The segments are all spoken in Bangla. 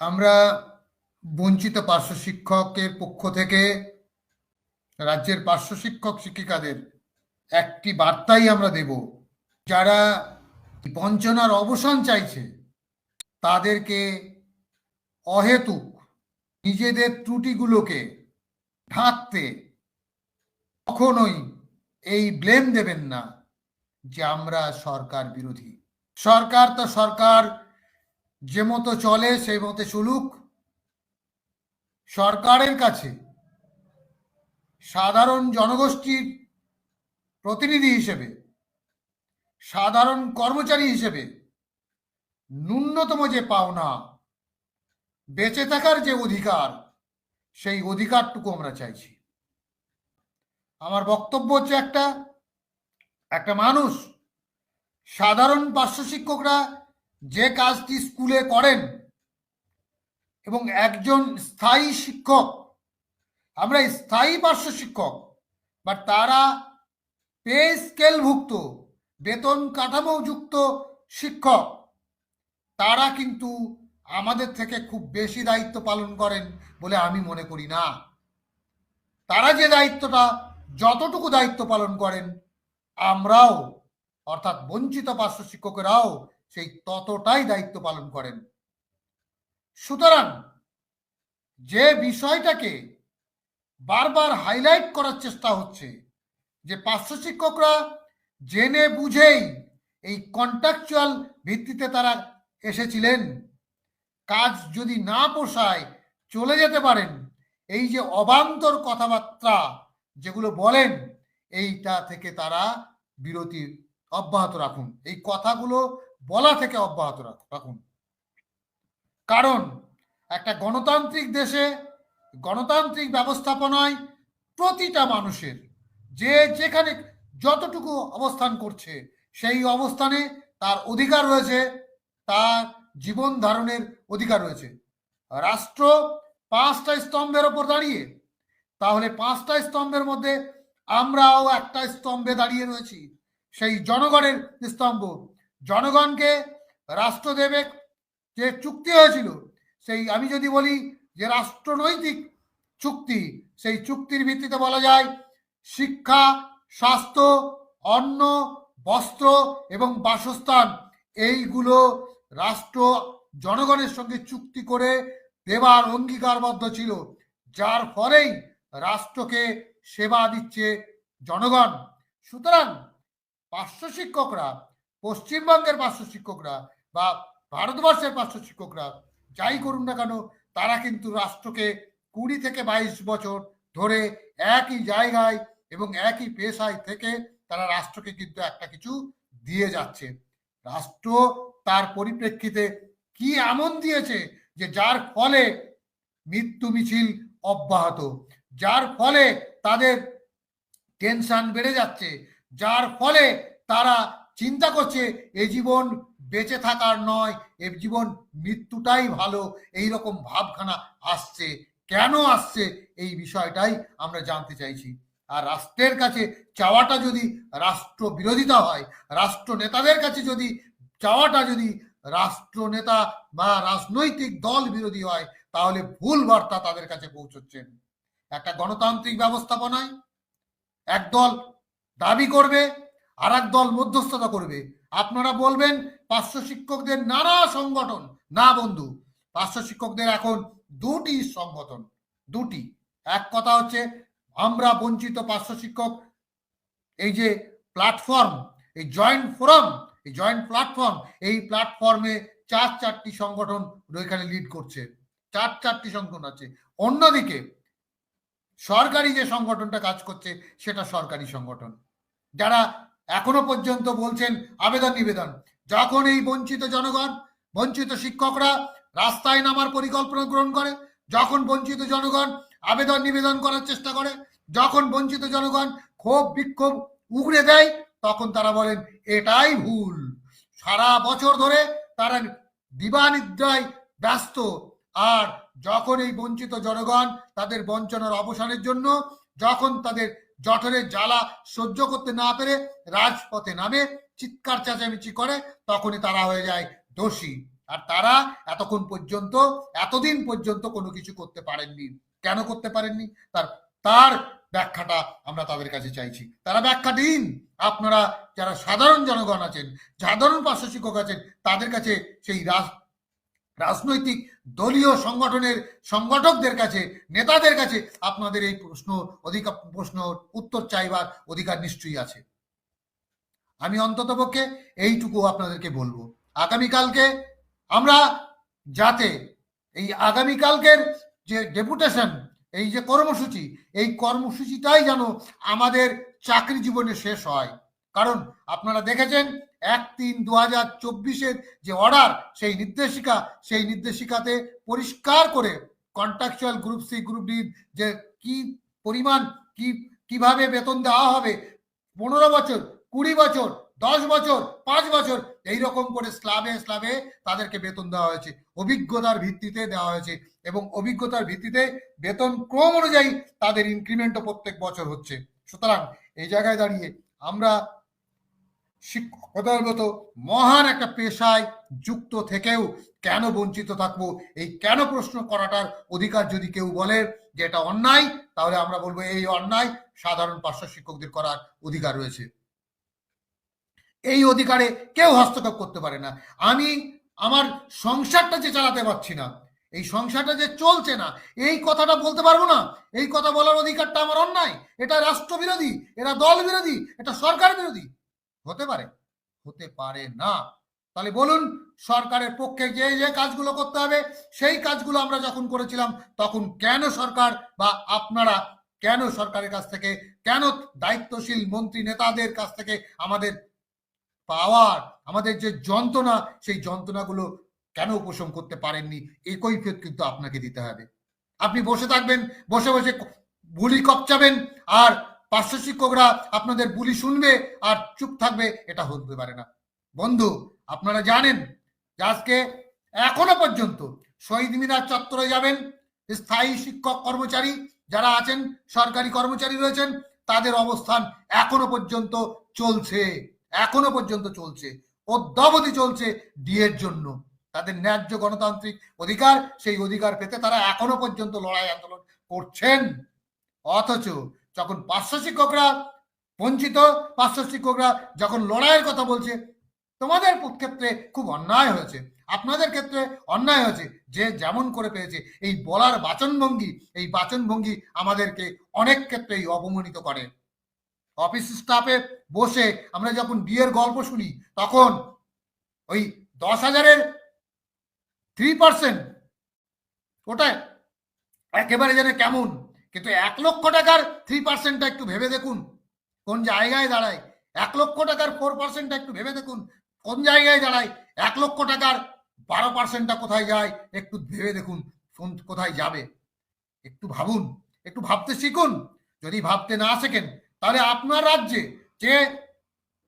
আমরা বঞ্চিত পার্শ্ব শিক্ষকের পক্ষ থেকে রাজ্যের পার্শ্ব শিক্ষক শিক্ষিকাদের একটি বার্তাই আমরা দেব। যারা বঞ্চনার অবসান চাইছে, তাদেরকে অহেতুক নিজেদের ত্রুটিগুলোকে ঢাকতে কখনোই এই ব্লেম দেবেন না যে আমরা সরকার বিরোধী। সরকার তো সরকার যে মতো চলে, সেই মতে চলুক। সরকারের কাছে সাধারণ জনগোষ্ঠীর প্রতিনিধি হিসেবে, সাধারণ কর্মচারী হিসেবে ন্যূনতম যে পাওনা, বেঁচে থাকার যে অধিকার, সেই অধিকারটুকু আমরা চাইছি। আমার বক্তব্য হচ্ছে একটা একটা মানুষ, সাধারণ পার্শ্ব শিক্ষকরা যে কাজটি স্কুলে করেন এবং একজন স্থায়ী শিক্ষক, আমরা স্থায়ী পার্শ্ব শিক্ষক বা তারা পে স্কেলভুক্ত, বেতন কাঠামোযুক্ত শিক্ষক, তারা কিন্তু আমাদের থেকে খুব বেশি দায়িত্ব পালন করেন বলে আমি মনে করি না। তারা যে দায়িত্বটা, যতটুকু দায়িত্ব পালন করেন, আমরাও, অর্থাৎ বঞ্চিত পার্শ্ব শিক্ষকেরাও সেই ততটাই দায়িত্ব পালন করেন। সুতরাং যে বিষয়টাকে বারবার হাইলাইট করার চেষ্টা হচ্ছে যে পার্শ্ব শিক্ষকরা জেনে বুঝেই এই কন্ট্রাকচুয়াল ভিত্তিতে তারা এসেছিলেন। কাজ যদি না পোষায় চলে যেতে পারেন। এই যে অবান্তর কথাবার্তা যেগুলো বলেন, এইটা থেকে তারা বিরতি অব্যাহত রাখুন। এই কথাগুলো বলা থেকে অব্যাহত রাখুন। কারণ একটা গণতান্ত্রিক দেশে গণতান্ত্রিক ব্যবস্থাপনায় প্রতিটা মানুষের যে যেখানে যতটুকু অবস্থান করছে, সেই অবস্থানে তার অধিকার রয়েছে, তার জীবন ধারণের অধিকার রয়েছে। রাষ্ট্র পাঁচটা স্তম্ভের ওপর দাঁড়িয়ে, তাহলে পাঁচটা স্তম্ভের মধ্যে আমরাও একটা স্তম্ভে দাঁড়িয়ে রয়েছি। সেই জনগণের স্তম্ভ জনগণকে রাষ্ট্র দেবে যে চুক্তি হয়েছিল, সেই আমি যদি বলি যে রাষ্ট্রনৈতিক চুক্তি, সেই চুক্তির ভিত্তিতে বলা যায় শিক্ষা, স্বাস্থ্য, অন্ন, বস্ত্র এবং বাসস্থান, এইগুলো রাষ্ট্র জনগণের সঙ্গে চুক্তি করে দেবার অঙ্গীকারবদ্ধ ছিল। যার ফলেই রাষ্ট্রকে সেবা দিচ্ছে জনগণ। সুতরাং পার্শ্ব শিক্ষকরা পশ্চিমবঙ্গের পার্শ্ব শিক্ষকরা বা ভারতবর্ষের পার্শ্ব শিক্ষকরা যাই করুন না কেন, তারা কিন্তু রাষ্ট্রকে কুড়ি থেকে বাইশ বছর ধরে একই জায়গায় এবং একই পেশায় থেকে তারা রাষ্ট্রকে কিন্তু একটা কিছু দিয়ে যাচ্ছে। রাষ্ট্র তার পরিপ্রেক্ষিতে কি এমন দিয়েছে যে যার ফলে মৃত্যু মিছিল অব্যাহত, যার ফলে তাদের টেনশন বেড়ে যাচ্ছে, যার ফলে তারা চিন্তা করছে, এ জীবন বেঁচে থাকার নয়, এ জীবন মৃত্যুটাই ভালো এই রকম ভাবখানা আসছে। কেন আসছে? এই বিষয়টাই আমরা জানতে চাইছি। আর রাষ্ট্রের কাছে চাওয়াটা যদি রাষ্ট্র বিরোধিতা হয় রাষ্ট্র নেতাদের কাছে যদি চাওয়াটা যদি রাষ্ট্র নেতা বা রাজনৈতিক দল বিরোধী হয়, তাহলে ভুল বার্তা তাদের কাছে পৌঁছচ্ছেন। একটা গণতান্ত্রিক ব্যবস্থাপনায় একদল দাবি করবে আর দল মধ্যস্থতা করবে। আপনারা বলবেন পার্শ্ব শিক্ষকদের নানা সংগঠন। না বন্ধু পার্শ্ব শিক্ষকদের এখন দুটি সংগঠন, দুটি। এক কথা হচ্ছে, আমরা বঞ্চিত পার্শ্ব শিক্ষক, এই যে প্ল্যাটফর্ম এই জয়েন্ট ফোরাম এই জয়েন্ট প্ল্যাটফর্ম এই প্ল্যাটফর্মে চার চারটি সংগঠন এখানে লিড করছে। চার চারটি সংগঠন আছে। অন্যদিকে, সরকারি যে সংগঠনটা কাজ করছে, সেটা সরকারি সংগঠন। যারা এখনও পর্যন্ত বলছেন আবেদন নিবেদন। যখন এই বঞ্চিত জনগণ, বঞ্চিত শিক্ষকরা রাস্তায় নামার পরিকল্পনা গ্রহণ করে, যখন বঞ্চিত জনগণ আবেদন নিবেদন করার চেষ্টা করে, যখন বঞ্চিত জনগণ ক্ষোভ, বিক্ষোভ উগড়ে দেয়, তখন তারা বলেন, এটাই ভুল। সারা বছর ধরে তারা দিবানিদ্রায় ব্যস্ত। আর যখন এই বঞ্চিত জনগণ তাদের বঞ্চনার অবসানের জন্য যখন তাদের জঠরের জ্বালা সহ্য করতে না পেরে রাজপথে নামে, চিৎকার চেঁচামেচি করে, তখনই তারা হয়ে যায় দোষী। আর তারা এতক্ষণ পর্যন্ত, এতদিন পর্যন্ত কোনো কিছু করতে পারেননি। কেন করতে পারেননি? তার তার ব্যাখ্যাটা আমরা তাদের কাছে চাইছি। তারা ব্যাখ্যা দিন আপনারা যারা সাধারণ জনগণ আছেন সাধারণ পার্শ্ব শিক্ষক আছেন, তাদের কাছে সেই রাজ- রাজনৈতিক দলীয় সংগঠনের সংগঠকদের কাছে, নেতাদের কাছে আপনাদের এই প্রশ্ন অধিকার, প্রশ্ন উত্তর চাইবার অধিকার নিশ্চয়ই আছে। আমি অন্ততপক্ষে এইটুকু আপনাদেরকে বলব। আগামীকালকে আমরা যাতে এই আগামীকালকের যে ডেপুটেশন, এই যে কর্মসূচি, এই কর্মসূচিটাই যেন আমাদের চাকরি জীবনে শেষ হয়। কারণ আপনারা দেখেছেন এক তিন দু হাজার চব্বিশের যে অর্ডার সেই নির্দেশিকা, সেই নির্দেশিকাতে পরিষ্কার করে contractual group C group D যে কি পরিমাণ, কি, কীভাবে বেতন দেওয়া হবে, পনেরো বছর, কুড়ি বছর, দশ বছর, পাঁচ বছর, এই রকম করে স্লাবে স্লাবে তাদেরকে বেতন দেওয়া হয়েছে। অভিজ্ঞতার ভিত্তিতে দেওয়া হয়েছে এবং অভিজ্ঞতার ভিত্তিতে বেতন ক্রম অনুযায়ী তাদের ইনক্রিমেন্টও প্রত্যেক বছর হচ্ছে। সুতরাং এই জায়গায় দাঁড়িয়ে আমরা শিক্ষকতার মতো মহান একটা পেশায় যুক্ত থেকেও কেন বঞ্চিত থাকব? এই কেন প্রশ্ন করাটার অধিকার যদি কেউ বলে যে এটা অন্যায়, তাহলে আমরা বলব এই অন্যায় সাধারণ পার্শ্ব শিক্ষকদের করার অধিকার রয়েছে। এই অধিকারে কেউ হস্তক্ষেপ করতে পারে না। আমি আমার সংসারটা যে চালাতে পারছি না, এই সংসারটা যে চলছে না, এই কথাটা বলতে পারব না? এই কথা বলার অধিকারটা আমার অন্যায়। এটা রাষ্ট্রবিরোধী, এটা দল বিরোধী এটা সরকার বিরোধী হতে পারে? হতে পারে না। তাহলে বলুন, সরকারের পক্ষে যে যে কাজগুলো করতে হবে, সেই কাজগুলো আমরা যখন করেছিলাম, তখন কেন সরকার বা আপনারা কেন সরকারের কাছ থেকে, কেন দায়িত্বশীল মন্ত্রী নেতাদের কাছ থেকে আমাদের পাওয়ার, আমাদের যে যন্ত্রণা, সেই যন্ত্রণাগুলো কেন উপশম করতে পারেননি? একই কৈফিয়ত কিন্তু আপনাকে দিতে হবে। আপনি বসে থাকবেন, বসে বসে বুলি কপচাবেন, আর পার্শ্ব শিক্ষকরা আপনাদের বুলি শুনবে আর চুপ থাকবে, এটা হতে পারে না। বন্ধু, আপনারা জানেন যে আজকে এখনও পর্যন্ত শহীদ মিনার চত্বরে যাবেন স্থায়ী শিক্ষক কর্মচারী যারা আছেন, সরকারি কর্মচারী রয়েছেন, তাদের অবস্থান এখনও পর্যন্ত চলছে, এখনও পর্যন্ত চলছে, অদ্যাবধি চলছে ডিএর জন্য। তাদের ন্যায্য গণতান্ত্রিক অধিকার, সেই অধিকার পেতে তারা এখনও পর্যন্ত লড়াই আন্দোলন করছেন। অথচ যখন পার্শ্ব শিক্ষকরা বঞ্চিত, পার্শ্ব শিক্ষকরা যখন লড়াইয়ের কথা বলছে, তোমাদের ক্ষেত্রে খুব অন্যায় হয়েছে। আপনাদের ক্ষেত্রে অন্যায় হয়েছে। যে যেমন করে পেয়েছে এই বলার বাচনভঙ্গি, এই বাচনভঙ্গি আমাদেরকে অনেক ক্ষেত্রেই অপমানিত করে। অফিস স্টাফে বসে আমরা যখন বিয়ের গল্প শুনি, তখন ওই দশ হাজারের থ্রি পার্সেন্ট ওটা একেবারে যেন কেমন কিন্তু এক লক্ষ টাকার থ্রি পার্সেন্টটা একটু ভেবে দেখুন। কোন জায়গায় দাঁড়ায়? এক লক্ষ টাকার ফোর পার্সেন্টটা একটু ভেবে দেখুন। কোন জায়গায় দাঁড়ায়? এক লক্ষ টাকার বারো পার্সেন্টটা কোথায় যায়? একটু ভেবে দেখুন, কোন- কোথায় যাবে? একটু ভাবুন, একটু ভাবতে শিখুন। যদি ভাবতে না শেখেন, তাহলে আপনার রাজ্যে যে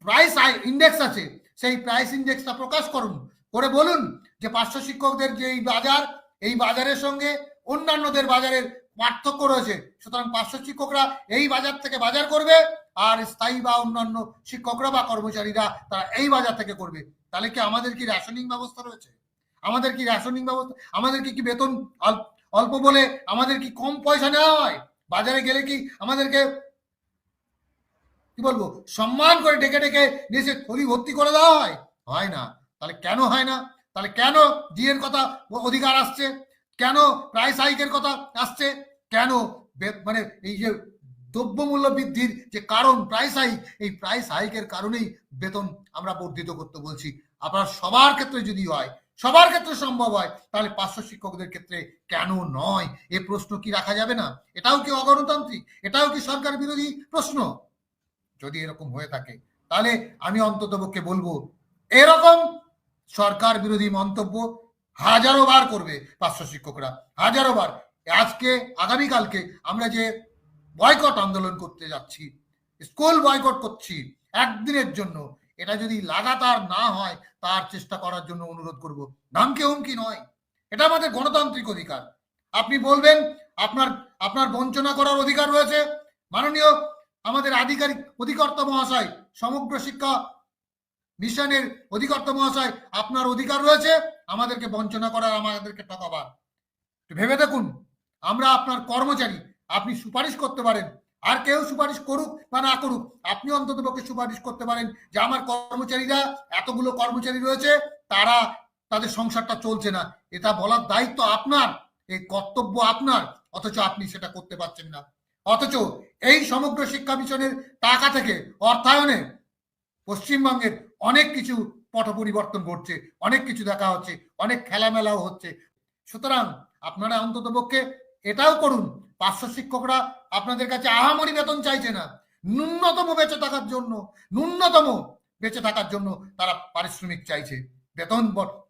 প্রাইস ইন্ডেক্স আছে, সেই প্রাইস ইন্ডেক্সটা প্রকাশ করুন। করে বলুন যে পার্শ্ব শিক্ষকদের যে এই বাজার, এই বাজারের সঙ্গে অন্যান্যদের বাজারের পার্থক্য রয়েছে। সুতরাং পার্শ্ব শিক্ষকরা এই বাজার থেকে বাজার করবে আর স্থায়ী বা অন্যান্য শিক্ষকরা বা কর্মচারীরা তারা এই বাজার থেকে করবে। তাহলে কি আমাদের কি রেশনিং ব্যবস্থা রয়েছে? আমাদের কি রেশনিং ব্যবস্থা, আমাদের কি বেতন অল্প বলে আমাদের কি কম পয়সা নেওয়া হয়? বাজারে গেলে কি আমাদেরকে, কি বলব, সম্মান করে ডেকে ডেকে নিচে থলি ভর্তি করে দেওয়া হয়? হয় না। তাহলে কেন হয় না? তাহলে কেন ডিএর কথা অধিকার আসছে? কেন প্রাইস হাইকের কথা আসছে? কেন মানে এই যে দ্রব্যমূল্য বৃদ্ধির যে কারণ প্রাইস হাইক এই প্রাইস হাইকের কারণেই বেতন আমরা বর্ধিত করতে বলছি। আপনার সবার ক্ষেত্রে যদি হয়, সবার ক্ষেত্রে সম্ভব হয়, তাহলে পার্শ্ব শিক্ষকদের ক্ষেত্রে কেন নয়? এ প্রশ্ন কি রাখা যাবে না? এটাও কি অগণতান্ত্রিক? এটাও কি সরকার বিরোধী প্রশ্ন? যদি এরকম হয়ে থাকে, তাহলে আমি অন্ততপক্ষে বলব, এরকম সরকার বিরোধী মন্তব্য হাজারো বার করবে পার্শ্ব শিক্ষকরা। হাজারো বার। আজকে, আগামীকালকে আমরা যে বয়কট আন্দোলন করতে যাচ্ছি স্কুল বয়কট করছি, একদিনের জন্য, এটা যদি লাগাতার না হয়, তার চেষ্টা করার জন্য অনুরোধ করব। নামকে হুমকি নয়। এটা আমাদের গণতান্ত্রিক অধিকার। আপনি বলবেন, আপনার আপনার বঞ্চনা করার অধিকার রয়েছে। মাননীয় আমাদের আধিকারিক, অধিকর্তা মহাশয়, সমগ্র শিক্ষা মিশনের অধিকর্তা মহাশয়, আপনার অধিকার রয়েছে। আমাদেরকে বঞ্চনা করার, আমাদেরকে ঠকাবার। ভেবে দেখুন। আমরা আপনার কর্মচারী, আপনি সুপারিশ করতে পারেন। আর কেউ সুপারিশ করুক বা না করুক, আপনি অন্তত পক্ষে সুপারিশ করতে পারেন যে আমার কর্মচারীরা এতগুলো কর্মচারী রয়েছে, তারা তাদের সংসারটা চলছে না। এটা বলার দায়িত্ব আপনার, এই কর্তব্য আপনার, অথচ আপনি সেটা করতে পারছেন না। অথচ এই সমগ্র শিক্ষা মিশনের টাকা থেকে অর্থায়নে পশ্চিমবঙ্গের অনেক কিছু পট পরিবর্তন ঘটছে, অনেক কিছু দেখা হচ্ছে, অনেক খেলামেলাও হচ্ছে। সুতরাং আপনারা অন্তত পক্ষে এটাও করুন। পার্শ্ব শিক্ষকরা আপনাদের কাছে আহামরি বেতন চাইছে না। ন্যূনতম বেঁচে থাকার জন্য, ন্যূনতম বেঁচে থাকার জন্য তারা পারিশ্রমিক চাইছে, বেতন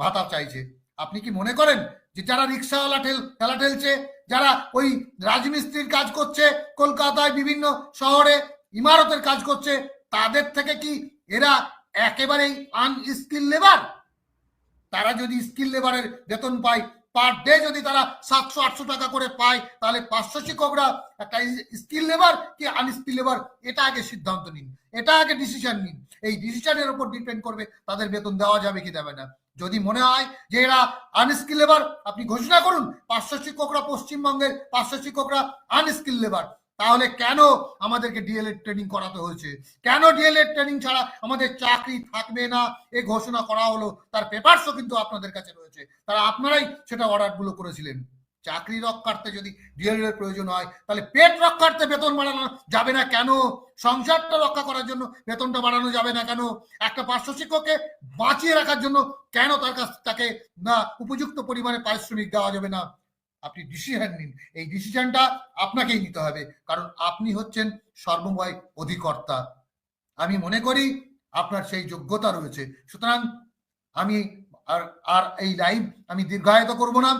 ভাতা চাইছে। আপনি কি মনে করেন যে যারা রিক্সাওয়ালা ঠেল ঠেলা ঠেলছে, যারা ওই রাজমিস্ত্রির কাজ করছে, কলকাতায় বিভিন্ন শহরে ইমারতের কাজ করছে, তাদের থেকে কি এরা একেবারেই আনস্কিল লেবার তারা যদি স্কিল লেবারের বেতন পায় পার ডে যদি তারা সাতশো, আটশো টাকা করে পায়, তাহলে পাঁচশো শিক্ষকরা, একটা স্কিল লেবার কি আনস্কিল লেবার এটা আগে সিদ্ধান্ত নিন। এটা আগে ডিসিশন নিন। এই ডিসিশনের উপর ডিপেন্ড করবে, তাদের বেতন দেওয়া যাবে কি দেবে না। যদি মনে হয় যে এরা আনস্কিল লেবার আপনি ঘোষণা করুন, পাঁচশো শিক্ষকরা পশ্চিমবঙ্গের, পাঁচশো শিক্ষকরা আনস্কিল লেবার তাহলে কেন আমাদেরকে ডিএলএড ট্রেনিং করাতে হয়েছে? কেন ডিএলএড ট্রেনিং ছাড়া আমাদের চাকরি থাকবে না? এ ঘোষণা করা হলো, তার পেপারসও কিন্তু আপনাদের কাছে রয়েছে। তারা আপনারাই সেটা অর্ডারগুলো করেছিলেন। চাকরি রক্ষার্থে যদি ডিএলএড প্রয়োজন হয়, তাহলে পেট রক্ষার্থে বেতন বাড়ানো যাবে না কেন? সংসারটা রক্ষা করার জন্য বেতনটা বাড়ানো যাবে না কেন? একটা পার্শ্ব শিক্ষককে বাঁচিয়ে রাখার জন্য কেন তার কাছ, তাকে না উপযুক্ত পরিমাণে পারিশ্রমিক দেওয়া যাবে না? আপনি ডিসিশন নিন। এই ডিসিশনটা আপনাকেই নিতে হবে, কারণ আপনি হচ্ছেন সর্বময় অধিকর্তা। আমি মনে করি আপনার সেই যোগ্যতা রয়েছে। সুতরাং আমি আর আর এই লাইভ আমি দীর্ঘায়িত করব না।